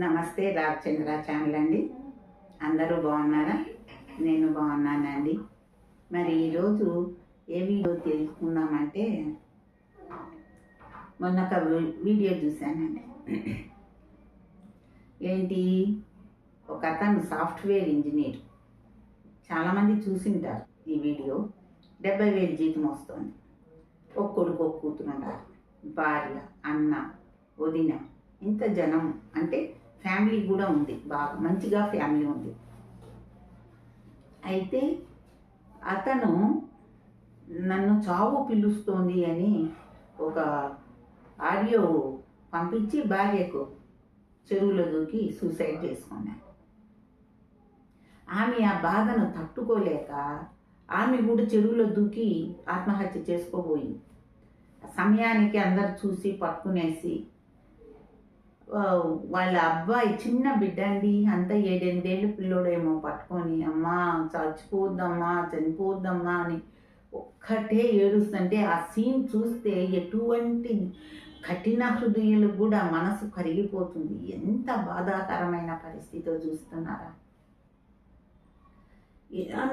నమస్తే రామచంద్ర ఛానల్ అండి. అందరూ బాగున్నారా? నేను బాగున్నానండి. మరి ఈరోజు ఏ వీడియో తెలుసుకుందామంటే మొన్న ఒక వీ- వీడియో చూశానండి. ఏంటి? ఒక అతను సాఫ్ట్వేర్ ఇంజనీర్. చాలామంది చూసింటారు ఈ వీడియో. డెబ్బై వేలు జీతం వస్తుంది. ఒక కొడుకు ఒక కూతురు భార్య అన్న వదిన ఇంత జనం. అంటే ఫ్యామిలీ కూడా ఉంది బాగా మంచిగా ఫ్యామిలీ ఉంది. అయితే అతను నన్ను చావు పిలుస్తోంది అని ఒక ఆడియో పంపించి భార్యకు చెరువులో దూకి సూసైడ్ చేసుకున్నాను ఆమె ఆ బాధను తట్టుకోలేక ఆమె కూడా చెరువులో దూకి ఆత్మహత్య చేసుకోబోయింది. సమయానికి అందరు చూసి పట్టుకునేసి వాళ్ళ అబ్బాయి చిన్న బిడ్డ అండి అంత ఏడెనిమిదేళ్ళు పిల్లోడేమో పట్టుకొని అమ్మా చచ్చిపోద్దమ్మా చనిపోద్దమ్మా అని ఒక్కటే ఏడుస్తుంటే ఆ సీన్ చూస్తే ఎటువంటి కఠిన హృదయాలు కూడా మనసు కరిగిపోతుంది. ఎంత బాధాకరమైన పరిస్థితితో చూస్తున్నారా?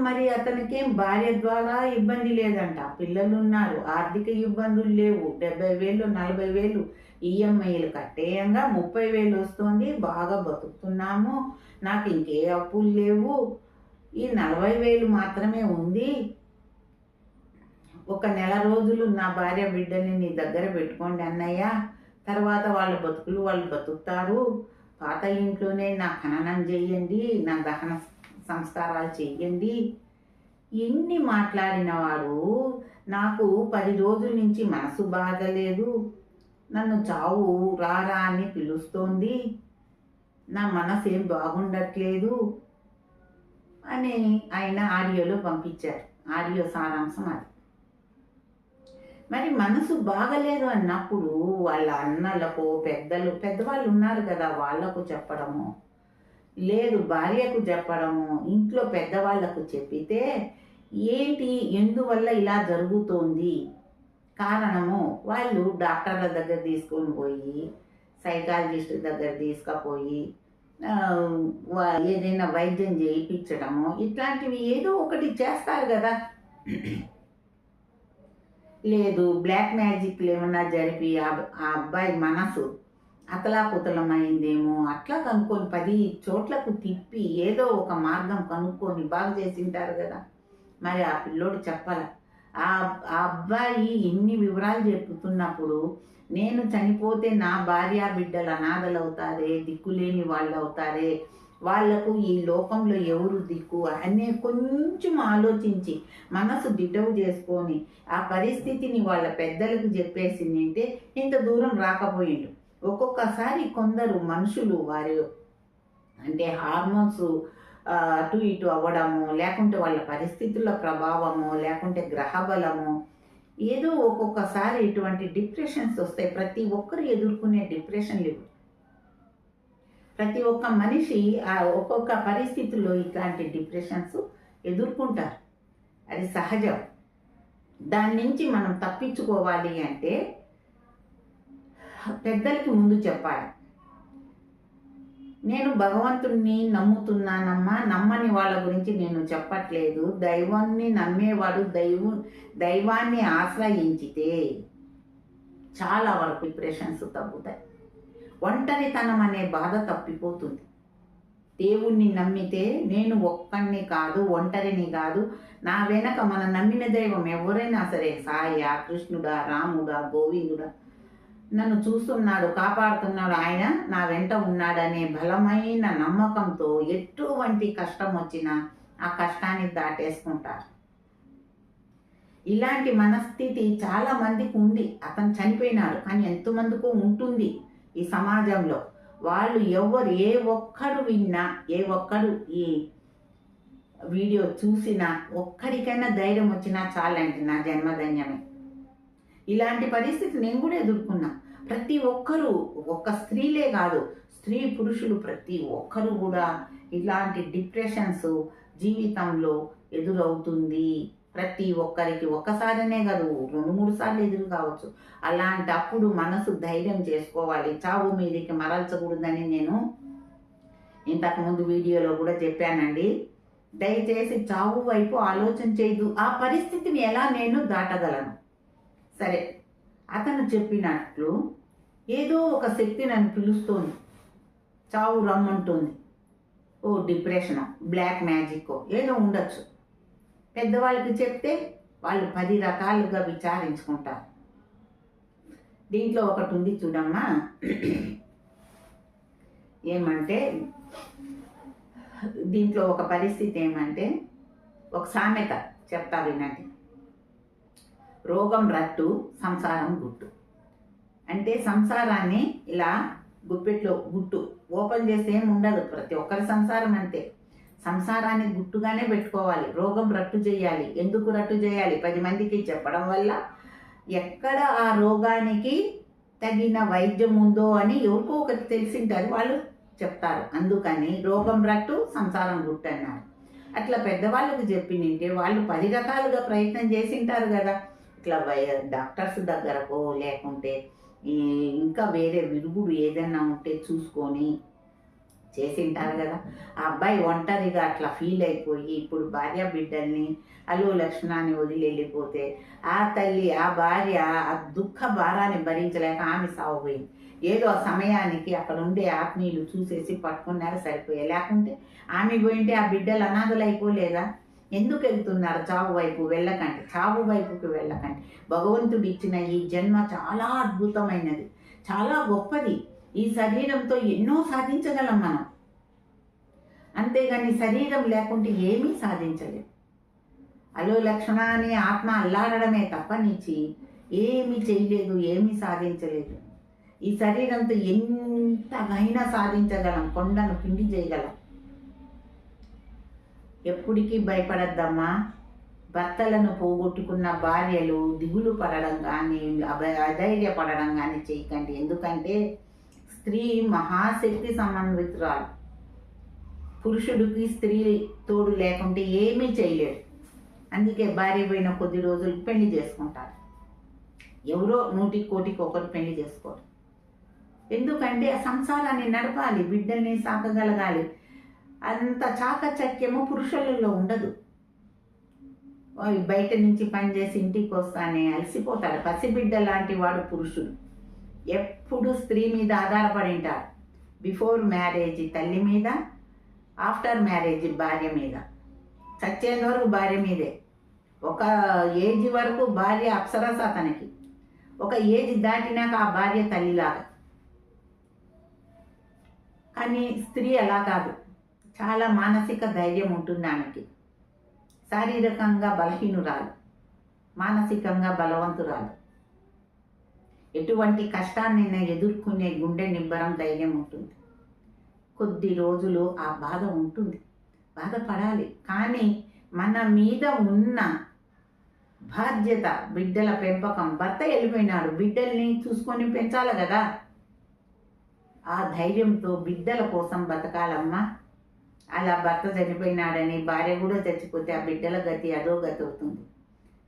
మరి అతనికేం భార్య ద్వారా ఇబ్బంది లేదంట. పిల్లలు ఉన్నారు. ఆర్థిక ఇబ్బందులు లేవు. డెబ్బై వేలు నలభై వేలు ఈఎంఐలు కట్టేయంగా ముప్పై వేలు వస్తుంది. బాగా బతుకుతున్నాము. నాకు ఇంకే అప్పులు లేవు. ఈ నలభై వేలు మాత్రమే ఉంది. ఒక నెల రోజులు నా భార్య బిడ్డని నీ దగ్గర పెట్టుకోండి అన్నయ్య. తర్వాత వాళ్ళ బతుకులు వాళ్ళు బతుకుతారు. పాత ఇంట్లోనే నా ఖననం చేయండి. నా దహన సంస్కారాలు చేయండి. ఎన్ని మాట్లాడిన వాడు నాకు పది రోజుల నుంచి మనసు బాగలేదు నన్ను చావు రారా అని పిలుస్తోంది. నా మనసు ఏం బాగుండట్లేదు అని ఆయన ఆడియోలో పంపించారు. ఆడియో సారాంశం అది. మరి మనసు బాగలేదు అన్నప్పుడు వాళ్ళ అన్నలకు పెద్దలు పెద్దవాళ్ళు ఉన్నారు కదా వాళ్ళకు చెప్పడము లేదు భార్యకు చెప్పడము ఇంట్లో పెద్దవాళ్ళకు చెప్పితే ఏంటి ఎందువల్ల ఇలా జరుగుతోంది? కారణము వాళ్ళు డాక్టర్ల దగ్గర తీసుకొని పోయి సైకాలజిస్ట్ దగ్గర తీసుకుపోయి ఏదైనా వైద్యం చేయించడము ఇట్లాంటివి ఏదో ఒకటి చేస్తారు కదా. లేదు బ్లాక్ మ్యాజిక్లు ఏమన్నా జరిపి ఆ ఆ అబ్బాయి మనసు అతలాకుతలమైందేమో అట్లా కనుక్కొని పది చోట్లకు తిప్పి ఏదో ఒక మార్గం కనుక్కొని బాగు చేసింటారు కదా. మరి ఆ పిల్లోడు చెప్పాల ఆ ఆ అబ్బాయి ఇన్ని వివరాలు చెప్పుతున్నప్పుడు నేను చనిపోతే నా భార్య బిడ్డలు అనాథలు అవుతారే దిక్కులేని వాళ్ళు అవుతారే వాళ్ళకు ఈ లోకంలో ఎవరు దిక్కు అనే కొంచెం ఆలోచించి మనసు డిటవ్ చేసుకొని ఆ పరిస్థితిని వాళ్ళ పెద్దలకు చెప్పేసిందంటే ఇంత దూరం రాకపోయిండు. ఒక్కొక్కసారి కొందరు మనుషులు వారి అంటే హార్మోన్స్ అటు ఇటు అవ్వడము లేకుంటే వాళ్ళ పరిస్థితుల ప్రభావము లేకుంటే గ్రహబలము ఏదో ఒక్కొక్కసారి ఇటువంటి డిప్రెషన్స్ వస్తాయి. ప్రతి ఒక్కరు ఎదుర్కొనే డిప్రెషన్లు ఇవి. ప్రతి ఒక్క మనిషి ఆ ఒక్కొక్క పరిస్థితుల్లో ఇట్లాంటి డిప్రెషన్స్ ఎదుర్కొంటారు. అది సహజం. దాని నుంచి మనం తప్పించుకోవాలి అంటే పెద్దలకి ముందు చెప్పాలి. నేను భగవంతుణ్ణి నమ్ముతున్నానమ్మా నమ్మని వాళ్ళ గురించి నేను చెప్పట్లేదు. దైవాన్ని నమ్మేవాడు దైవు దైవాన్ని ఆశ్రయించితే చాలా వరకు డిప్రెషన్స్ తగ్గుతాయి. ఒంటరితనం అనే బాధ తప్పిపోతుంది. దేవుణ్ణి నమ్మితే నేను ఒక్కడిని కాదు ఒంటరిని కాదు నా వెనక మన నమ్మిన దైవం ఎవరైనా సరే సాయ కృష్ణుడా రాముడా గోవిందుడా నన్ను చూస్తున్నాడు కాపాడుతున్నాడు ఆయన నా వెంట ఉన్నాడనే బలమైన నమ్మకంతో ఎటువంటి కష్టం వచ్చినా ఆ కష్టాన్ని దాటేసుకుంటారు. ఇలాంటి మనస్థితి చాలా మందికి ఉంది. అతను చనిపోయినాడు కానీ ఎంతమందికో ఉంటుంది ఈ సమాజంలో. వాళ్ళు ఎవరు ఏ ఒక్కడు విన్నా ఏ ఒక్కడు ఈ వీడియో చూసినా ఒక్కడికైనా ధైర్యం వచ్చినా చాలండి నా జన్మధన్యమే. ఇలాంటి పరిస్థితి నేను కూడా ఎదుర్కొన్నా. ప్రతి ఒక్కరూ ఒక్క స్త్రీలే కాదు స్త్రీ పురుషులు ప్రతి ఒక్కరు కూడా ఇలాంటి డిప్రెషన్స్ జీవితంలో ఎదురవుతుంది. ప్రతి ఒక్కరికి ఒక్కసారినే కాదు రెండు మూడు సార్లు ఎదురు కావచ్చు. అలాంటప్పుడు మనసు ధైర్యం చేసుకోవాలి. చావు మీదకి మరల్చకూడదని నేను ఇంతకుముందు వీడియోలో కూడా చెప్పానండి. దయచేసి చావు వైపు ఆలోచన చేయదు. ఆ పరిస్థితిని ఎలా నేను దాటగలను? సరే అతను చెప్పినట్లు ఏదో ఒక శక్తి నన్ను పిలుస్తోంది. చావు రమ్మంటుంది. ఓ డిప్రెషన్ బ్లాక్ మ్యాజిక్ ఏదో ఉండొచ్చు. పెద్దవాళ్ళకి చెప్తే వాళ్ళు పది రకాలుగా విచారించుకుంటారు. దీంట్లో ఒకటి ఉంది చూడమ్మా. ఏమంటే దీంట్లో ఒక పరిస్థితి ఏమంటే ఒక సామెత చెప్తా వినండి. రోగం రట్టు సంసారం గుట్టు. అంటే సంసారాన్ని ఇలా గుప్పెట్లో గుట్టు ఓపెన్ చేస్తే ఏం ఉండదు. ప్రతి ఒక్కరి సంసారం అంతే. సంసారాన్ని గుట్టుగానే పెట్టుకోవాలి. రోగం రట్టు చేయాలి. ఎందుకు రట్టు చేయాలి? పది మందికి చెప్పడం వల్ల ఎక్కడ ఆ రోగానికి తగిన వైద్యం ఉందో అని ఎవరికో ఒకరికి తెలిసింటారు. వాళ్ళు చెప్తారు. అందుకని రోగం రట్టు సంసారం గుట్టు అన్నారు. అట్లా పెద్దవాళ్ళకి చెప్పినంటే వాళ్ళు పది రకాలుగా ప్రయత్నం చేసింటారు కదా. ఇట్లా వై డాక్టర్స్ దగ్గరకో లేకుంటే ఈ ఇంకా వేరే విరుగుడు ఏదైనా ఉంటే చూసుకొని చేసింటారు కదా. ఆ అబ్బాయి ఒంటరిగా అట్లా ఫీల్ అయిపోయి ఇప్పుడు భార్య బిడ్డల్ని అల్లు లక్షణాన్ని వదిలి వెళ్ళిపోతే ఆ తల్లి ఆ భార్య ఆ దుఃఖ భారాన్ని భరించలేక ఆమె సాగుపోయింది. ఏదో ఆ సమయానికి అక్కడ ఉండే ఆత్మీయులు చూసేసి పట్టుకున్నారు సరిపోయే. లేకుంటే ఆమె పోయింటే ఆ బిడ్డలు అనాథలు అయిపోలేదా ఎందుకు వెళ్తున్నారు చావు వైపు వెళ్ళకండి చావు వైపుకి వెళ్ళకండి. భగవంతుడు ఇచ్చిన ఈ జన్మ చాలా అద్భుతమైనది చాలా గొప్పది. ఈ శరీరంతో ఎన్నో సాధించగలం మనం. అంతేగాని శరీరం లేకుంటే ఏమీ సాధించలేం. అలో లక్షణ ఆత్మ అల్లాడడమే తప్ప ఏమీ చేయలేదు ఏమీ సాధించలేదు. ఈ శరీరంతో ఎంతగైనా సాధించగలం కొండను పిండి చేయగలం. ఎప్పటికీ భయపడద్దమ్మా? భర్తలను పోగొట్టుకున్న భార్యలు దిగులు పడడం కానీ అధైర్యపడడం కానీ చేయకండి. ఎందుకంటే స్త్రీ మహాశక్తి సమన్వితురాలు. పురుషుడికి స్త్రీ తోడు లేకుంటే ఏమీ చేయలేడు. అందుకే భార్య పోయిన కొద్ది రోజులు పెళ్ళి చేసుకుంటారు. ఎవరో నూటి కోటికి ఒకరు పెళ్ళి చేసుకోరు. ఎందుకంటే ఆ సంసారాన్ని నడపాలి బిడ్డల్ని సాకగలగాలి. అంత చాకచక్యము పురుషులలో ఉండదు. బయట నుంచి పనిచేసి ఇంటికి వస్తానే అలసిపోతాడు. పసిబిడ్డ లాంటి వాడు పురుషుడు. ఎప్పుడు స్త్రీ మీద ఆధారపడి ఉంటాడు. బిఫోర్ మ్యారేజ్ తల్లి మీద ఆఫ్టర్ మ్యారేజ్ భార్య మీద. చచ్చేంత వరకు భార్య మీదే. ఒక ఏజ్ వరకు భార్య అప్సరస అతనికి. ఒక ఏజ్ దాటినాక ఆ భార్య తల్లిలాగా. కానీ స్త్రీ అలా కాదు. చాలా మానసిక ధైర్యం ఉంటుంది ఆమెకి. శారీరకంగా బలహీనురాలు మానసికంగా బలవంతురాలు. ఎటువంటి కష్టాన్ని ఎదుర్కొనే గుండె నిబ్బరం ధైర్యం ఉంటుంది. కొద్ది రోజులు ఆ బాధ ఉంటుంది. బాధపడాలి. కానీ మన మీద ఉన్న బాధ్యత బిడ్డల పెంపకం. భర్త వెళ్ళిపోయినాడు. బిడ్డల్ని చూసుకొని పెంచాలి కదా. ఆ ధైర్యంతో బిడ్డల కోసం బతకాలమ్మా. అలా భర్త చనిపోయినాడని భార్య కూడా చచ్చిపోతే ఆ బిడ్డల గతి అదో గతి అవుతుంది.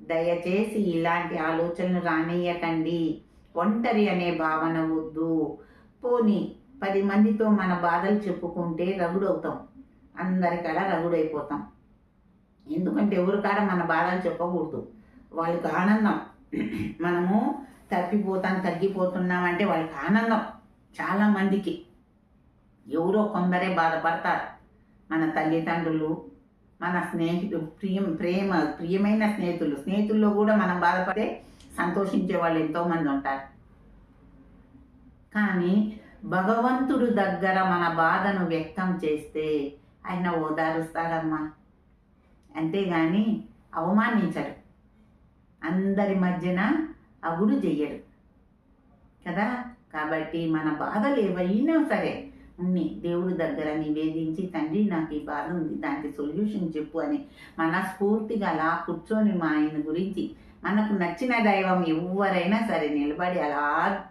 దయచేసి ఇలాంటి ఆలోచనలు రానియకండి ఒంటరి అనే భావన వద్దు. పోని పది మందితో మన బాధలు చెప్పుకుంటే రగుడవుతాం అందరికాడ రగుడైపోతాం. ఎందుకంటే ఎవరికాడ మన బాధలు చెప్పకూడదు. వాళ్ళకి ఆనందం. మనము తప్పిపోతాం తగ్గిపోతున్నాం అంటే వాళ్ళకి ఆనందం. చాలామందికి ఎవరో కొందరే బాధపడతారు. మన తల్లిదండ్రులు మన స్నేహితులు ప్రియం ప్రేమ ప్రియమైన స్నేహితులు. స్నేహితుల్లో కూడా మనం బాధపడితే సంతోషించే వాళ్ళు ఎంతోమంది ఉంటారు. కానీ భగవంతుడు దగ్గర మన బాధను వ్యక్తం చేస్తే ఆయన ఓదారుస్తాడమ్మా. అంతేగాని అవమానించడు. అందరి మధ్యన అగుడు చెయ్యడు కదా? కాబట్టి మన బాధలు ఏవైనా సరే ఉన్ని దేవుడి దగ్గర నివేదించి తండ్రి నాకు ఈ బాధ ఉంది. దానికి సొల్యూషన్ చెప్పు అని మనస్ఫూర్తిగా అలా కూర్చొని మా ఆయన గురించి మనకు నచ్చిన దైవం ఎవరైనా సరే నిలబడి అలా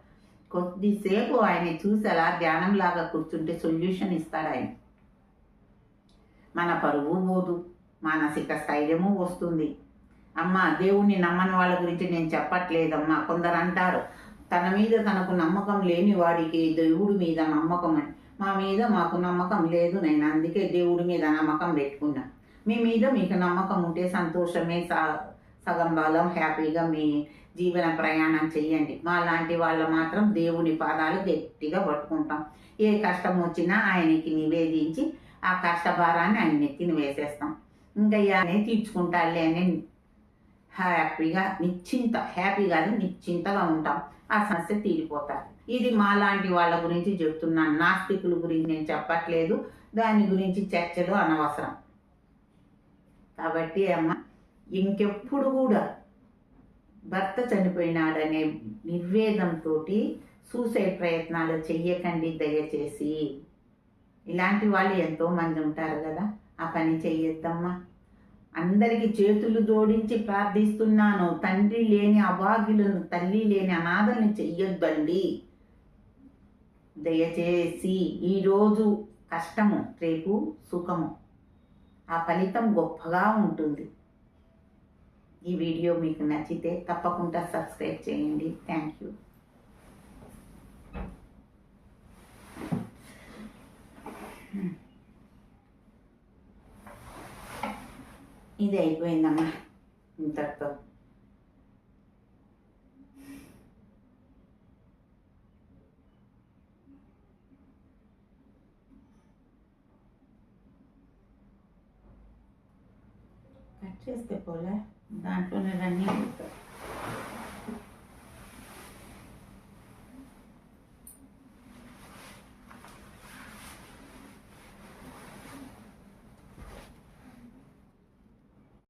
కొద్దిసేపు ఆయన చూసి అలా ధ్యానంలాగా కూర్చుంటే సొల్యూషన్ ఇస్తాడు ఆయన. మన పరువు పోదు మానసిక స్థైర్యము వస్తుంది. అమ్మ దేవుణ్ణి నమ్మని వాళ్ళ గురించి నేను చెప్పట్లేదమ్మా. కొందరు అంటారు తన మీద తనకు నమ్మకం లేని వాడికి దేవుడి మీద నమ్మకం అని. మా మీద మాకు నమ్మకం లేదు నేను అందుకే దేవుడి మీద నమ్మకం పెట్టుకున్నా. మీ మీద మీకు నమ్మకం ఉంటే సంతోషమే స- సగం బలం హ్యాపీగా మీ జీవన ప్రయాణం చెయ్యండి. మా లాంటి వాళ్ళు మాత్రం దేవుని పాదాలు గట్టిగా పట్టుకుంటాం. ఏ కష్టం వచ్చినా ఆయనకి నివేదించి ఆ కష్టభారాన్ని ఆయన నెత్తిని వేసేస్తాం. ఇంకా ఇవన్నీ తీర్చుకుంటాలే అని హ్యాపీగా నిశ్చింత హ్యాపీ కాదు నిశ్చింతగా ఉంటాం. ఆ సమస్య తీరిపోతారు ఇది మా లాంటి వాళ్ళ గురించి చెప్తున్నాను. నాస్తికుల గురించి నేను చెప్పట్లేదు. దాని గురించి చర్చలు అనవసరం. కాబట్టి అమ్మ ఇంకెప్పుడు కూడా భర్త చనిపోయినాడనే నిర్వేదంతో సూసైడ్ ప్రయత్నాలు చెయ్యకండి దయచేసి. ఇలాంటి వాళ్ళు ఎంతో మంది ఉంటారు కదా. ఆ పని చెయ్యొద్దమ్మా. అందరికీ చేతులు జోడించి ప్రార్థిస్తున్నాను. తండ్రి లేని అభాగ్యులను తల్లి లేని అనాథల్ని చెయ్యొద్దండి. దయచేసి ఈరోజు కష్టము రేపు సుఖము. ఆ ఫలితం గొప్పగా ఉంటుంది. ఈ వీడియో మీకు నచ్చితే తప్పకుండా సబ్స్క్రైబ్ చేయండి. Thank you. ఇది అయిపోయిందమ్మా ఇంతటితో కట్ చేస్తే పోలే దాంట్లోనే రన్నింగ్